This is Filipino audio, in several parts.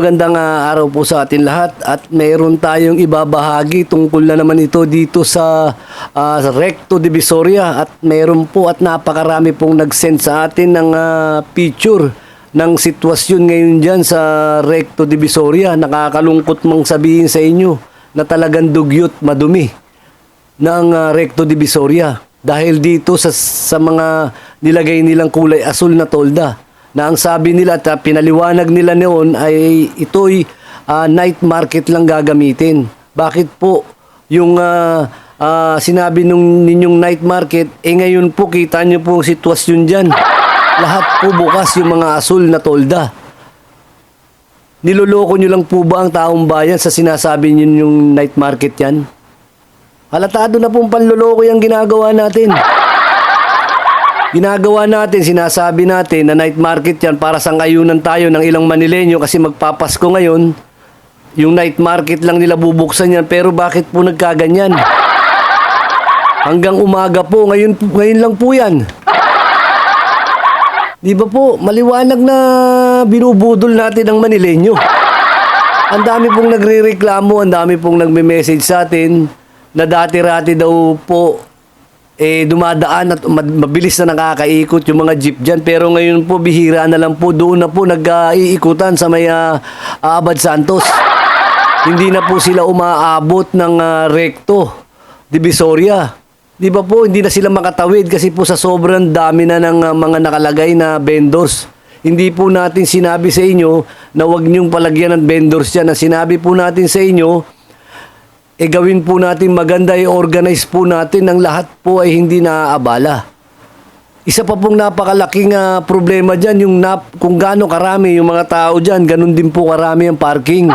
Magandang ah, araw po sa atin lahat at mayroon tayong ibabahagi tungkol na naman ito dito sa ah, Recto Divisoria at mayroon po at napakarami pong nag-send sa atin ng ah, picture ng sitwasyon ngayon dyan sa Recto Divisoria. Nakakalungkot mang sabihin sa inyo na talagang dugyot madumi ng ah, Recto Divisoria dahil dito sa, sa mga nilagay nilang kulay asul na tolda na ang sabi nila at pinaliwanag nila noon ay ito'y ah, night market lang gagamitin. Bakit po yung ah, ah, sinabi nung ninyong night market, eh ngayon po kita nyo po ang sitwasyon dyan. Lahat po bukas yung mga asul na tolda. Niloloko nyo lang po ba ang taong bayan sa sinasabi nyo yung night market yan? Halatado na pong panloloko yung ginagawa natin. Ginagawa natin, sinasabi natin na night market yan para sa ngayunan tayo ng ilang Manilenyo kasi magpapasko ngayon. Yung night market lang nila bubuksan yan pero bakit po nagkaganyan? Hanggang umaga po, ngayon, ngayon lang po yan. Di ba po, maliwanag na binubudol natin ang Manilenyo. Ang dami pong nagre-reklamo, ang dami pong nagme-message sa atin na dati-rati daw po eh dumadaan at mabilis na nakakaikot yung mga jeep dyan. Pero ngayon po, bihira na lang po. Doon na po nag-iikutan sa may ah, Abad Santos. Hindi na po sila umaabot ng ah, recto, Divisoria. Di ba po, hindi na sila makatawid kasi po sa sobrang dami na ng ah, mga nakalagay na vendors. Hindi po natin sinabi sa inyo na huwag niyong palagyan ng vendors yan. Ang sinabi po natin sa inyo, e gawin po natin maganda, i-organize po natin ng lahat po ay hindi naaabala. Isa pa pong napakalaking ah, problema dyan, yung nap, kung gaano karami yung mga tao dyan, ganun din po karami ang parking.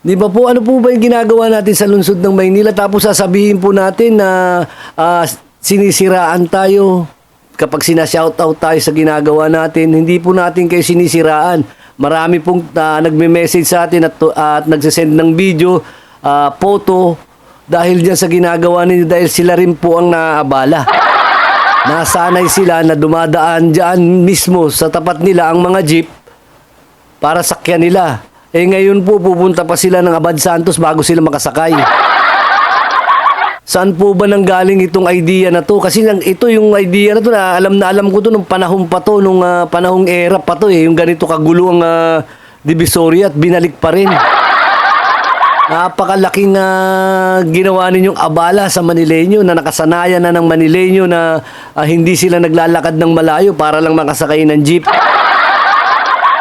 Di ba po, ano po ba yung ginagawa natin sa lungsod ng Maynila? Tapos sasabihin po natin na ah, sinisiraan tayo. Kapag sinashoutout tayo sa ginagawa natin, hindi po natin kayo sinisiraan. Marami pong ah, nagme-message sa atin at, at nagsasend ng video, ah, photo, dahil dyan sa ginagawa ninyo, dahil sila rin po ang naabala. Nasanay sila na dumadaan dyan mismo sa tapat nila ang mga jeep para sakyan nila. Eh ngayon po pupunta pa sila ng Abad Santos bago sila makasakay. Saan po ba nang galing itong idea na to? Kasi nang, ito yung idea na to na alam na alam ko to nung panahon pa to, nung ah, panahong era pa to eh. Yung ganito kagulo ang ah, Divisoria at binalik pa rin. Napakalaking ah, ginawa ninyong abala sa Manileño na nakasanayan na ng Manileño na ah, hindi sila naglalakad ng malayo para lang makasakay ng jeep.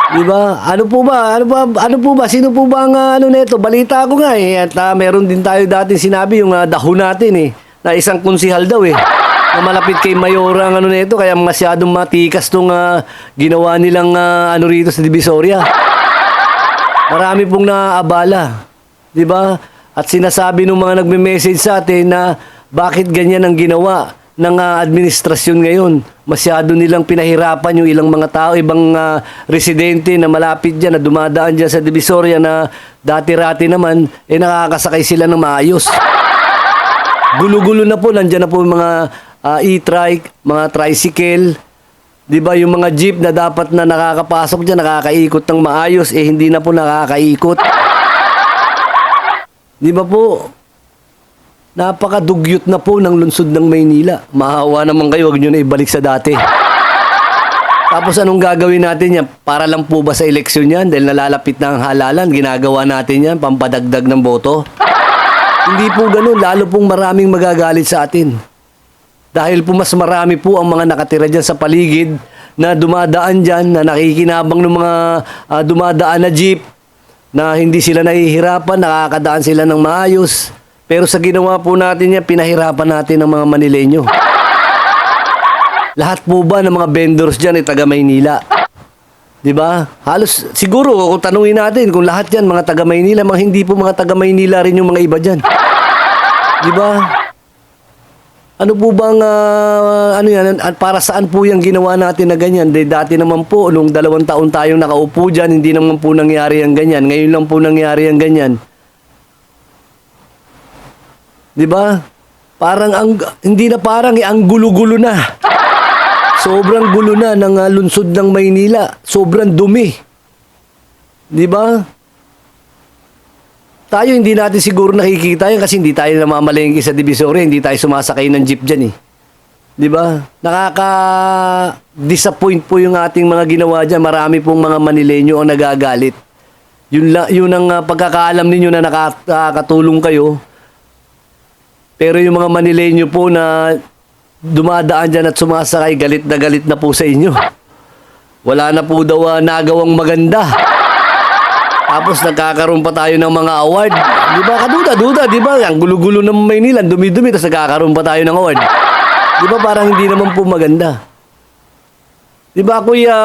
Di ba? Ano po ba? Ano ba? Ano po ba? Sino po ba ang ah, ano nito? Balita ko nga eh. At ah, meron din tayo dati sinabi yung uh, dahon natin eh. Na isang kunsihal daw eh. Na malapit kay Mayora ang ano nito kaya masyadong matikas tong ah, ginawa nilang ah, ano rito sa Divisoria. Marami pong naabala. Di ba? At sinasabi ng mga nagme-message sa atin na bakit ganyan ang ginawa ng ah, administrasyon ngayon. Masyado nilang pinahirapan yung ilang mga tao, ibang ah, residente na malapit dyan, na dumadaan dyan sa Divisoria na dati-rati naman, eh nakakasakay sila ng maayos. Gulo-gulo na po, nandyan na po yung mga ah, e-trike, mga tricycle, Di ba yung mga jeep na dapat na nakakapasok dyan, nakakaikot ng maayos, eh hindi na po nakakaikot. Di ba po? Napakadugyot na po ng lungsod ng Maynila. Mahawa naman kayo, wag nyo na ibalik sa dati. Tapos anong gagawin natin yan? Para lang po ba sa eleksyon yan? Dahil nalalapit na ang halalan, ginagawa natin yan, pampadagdag ng boto? Hindi po ganun, lalo pong maraming magagalit sa atin. Dahil po mas marami po ang mga nakatira dyan sa paligid na dumadaan dyan, na nakikinabang ng mga ah, dumadaan na jeep, na hindi sila nahihirapan, nakakadaan sila ng maayos. Pero sa ginawa po natin yan, pinahirapan natin ang mga Manileño. Lahat po ba ng mga vendors dyan ay taga Maynila? Di ba? Halos, siguro, kung tanungin natin, kung lahat yan, mga taga Maynila, mga hindi po mga taga Maynila rin yung mga iba dyan. Di ba? Ano po bang, ah, ano yan, at para saan po yung ginawa natin na ganyan? De, dati naman po, nung dalawang taon tayong nakaupo dyan, hindi naman po nangyari ang ganyan. Ngayon lang po nangyari ang ganyan. Di ba? Parang ang, hindi na parang, eh, ang gulo-gulo na. Sobrang gulo na ng ah, lungsod ng Maynila. Sobrang dumi. Di ba? Tayo hindi natin siguro nakikita yan kasi hindi tayo namamalengke sa Divisoria, hindi tayo sumasakay ng jeep dyan eh. Di ba? Nakaka-disappoint po yung ating mga ginawa dyan. Marami pong mga Manileño ang nagagalit. Yun, la, yun ang ah, pagkakaalam ninyo na naka- nakakatulong kayo. Pero yung mga Manileño po na dumadaan dyan at sumasakay, galit na galit na po sa inyo. Wala na po daw ah, nagawang maganda. Tapos nagkakaroon pa tayo ng mga award. Di ba? Kaduda-duda, di ba? Ang gulo-gulo ng Maynila, dumi-dumi, tapos nagkakaroon pa tayo ng award. Di ba? Parang hindi naman po maganda. Di ba, kuya,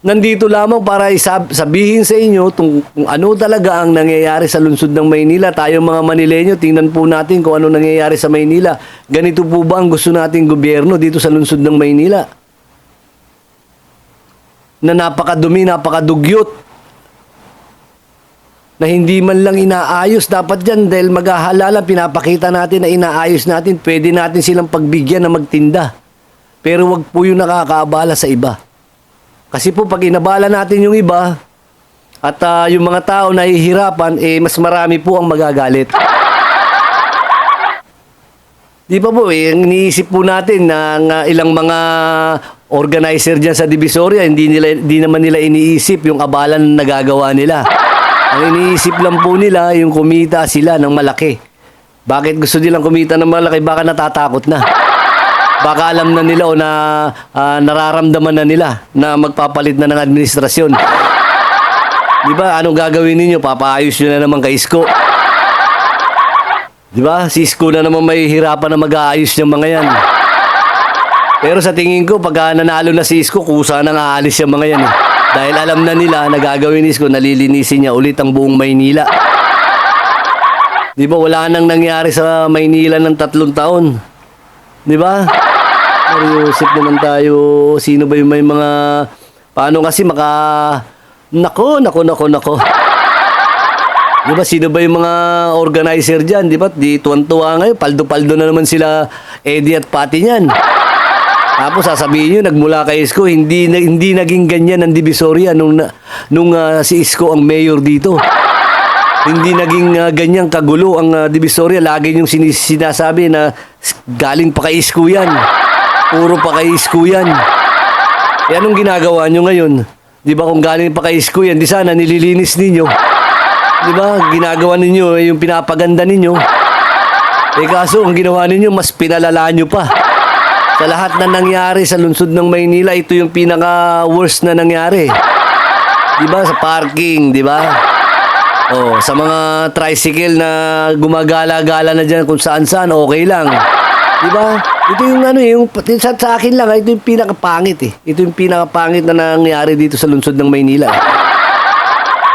nandito lamang para isab- sabihin sa inyo tung, kung ano talaga ang nangyayari sa lungsod ng Maynila. Tayo mga Manileño, tingnan po natin kung ano nangyayari sa Maynila. Ganito po ba ang gusto nating gobyerno dito sa lungsod ng Maynila? Na napakadumi, napakadugyot na hindi man lang inaayos. Dapat yan dahil maghahalala, pinapakita natin na inaayos natin, pwede natin silang pagbigyan na magtinda. Pero wag po yung nakakaabala sa iba. Kasi po pag inabala natin yung iba, at ah, yung mga tao na hihirapan, eh mas marami po ang magagalit. Di ba po, eh, iniisip po natin na ang, ah, ilang mga organizer dyan sa Divisoria, hindi, nila, hindi naman nila iniisip yung abalan na nagagawa nila. Ang iniisip lang po nila, yung kumita sila ng malaki. Bakit gusto nilang kumita ng malaki? Baka natatakot na. Baka alam na nila o na ah, nararamdaman na nila na magpapalit na ng administrasyon. Di ba? Anong gagawin ninyo? Papaayos nyo na naman kay Isko. Di ba? Si Isko na naman may hirapan na mag-aayos ng mga yan. Pero sa tingin ko, pagka nanalo na si Isko, kusa nang aalis yung mga yan. Eh. Dahil alam na nila na gagawin ni Isko, nalilinisin niya ulit ang buong Maynila. Di ba? Wala nang nangyari sa Maynila ng tatlong taon. Di ba? Mariusip naman tayo. Sino ba yung may mga... Paano kasi maka... Nako, nako, nako, nako. Di ba, sino ba yung mga organizer dyan? Di ba, di tuwan-tuwa ngayon. Paldo-paldo na naman sila Eddie at Patty niyan. Tapos sasabihin nyo, nagmula kay Isko, hindi, hindi naging ganyan ang Divisoria nung, nung ah, si Isko ang mayor dito. Hindi naging ah, ganyan kagulo ang ah, Divisoria. Lagi yung sinasabi na galing pa kay Isko yan. Puro pa kay Isko yan. Eh anong ginagawa nyo ngayon? Di ba kung galing pa kay Isko yan, di sana nililinis ninyo. Di ba? Ginagawa ninyo eh, yung pinapaganda ninyo. Eh kaso, ang ginawa ninyo, mas pinalala nyo pa. Sa lahat na nangyari sa lungsod ng Maynila, ito yung pinaka-worst na nangyari. Di ba? Sa parking, di ba? Oh, sa mga tricycle na gumagala-gala na dyan kung saan-saan, okay lang. Di ba? Ito yung ano, yung, sa, sa akin lang, ito yung pinakapangit eh. Ito yung pinakapangit na nangyari dito sa lungsod ng Maynila.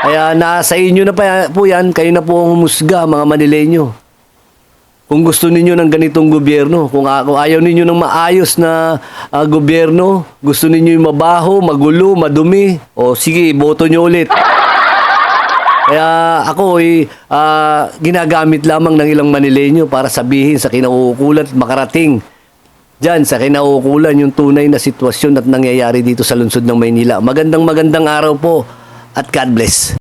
Kaya nasa inyo na pa po yan, kayo na po ang humusga, mga Manileño. Kung gusto ninyo ng ganitong gobyerno, kung, kung ayaw ninyo ng maayos na ah, gobyerno, gusto ninyo yung mabaho, magulo, madumi, o sige, boto nyo ulit. Kaya ako ay ah, ginagamit lamang ng ilang Manileño para sabihin sa kinauukulan at makarating dyan sa kinauukulan yung tunay na sitwasyon at nangyayari dito sa lungsod ng Maynila. Magandang magandang araw po at God bless.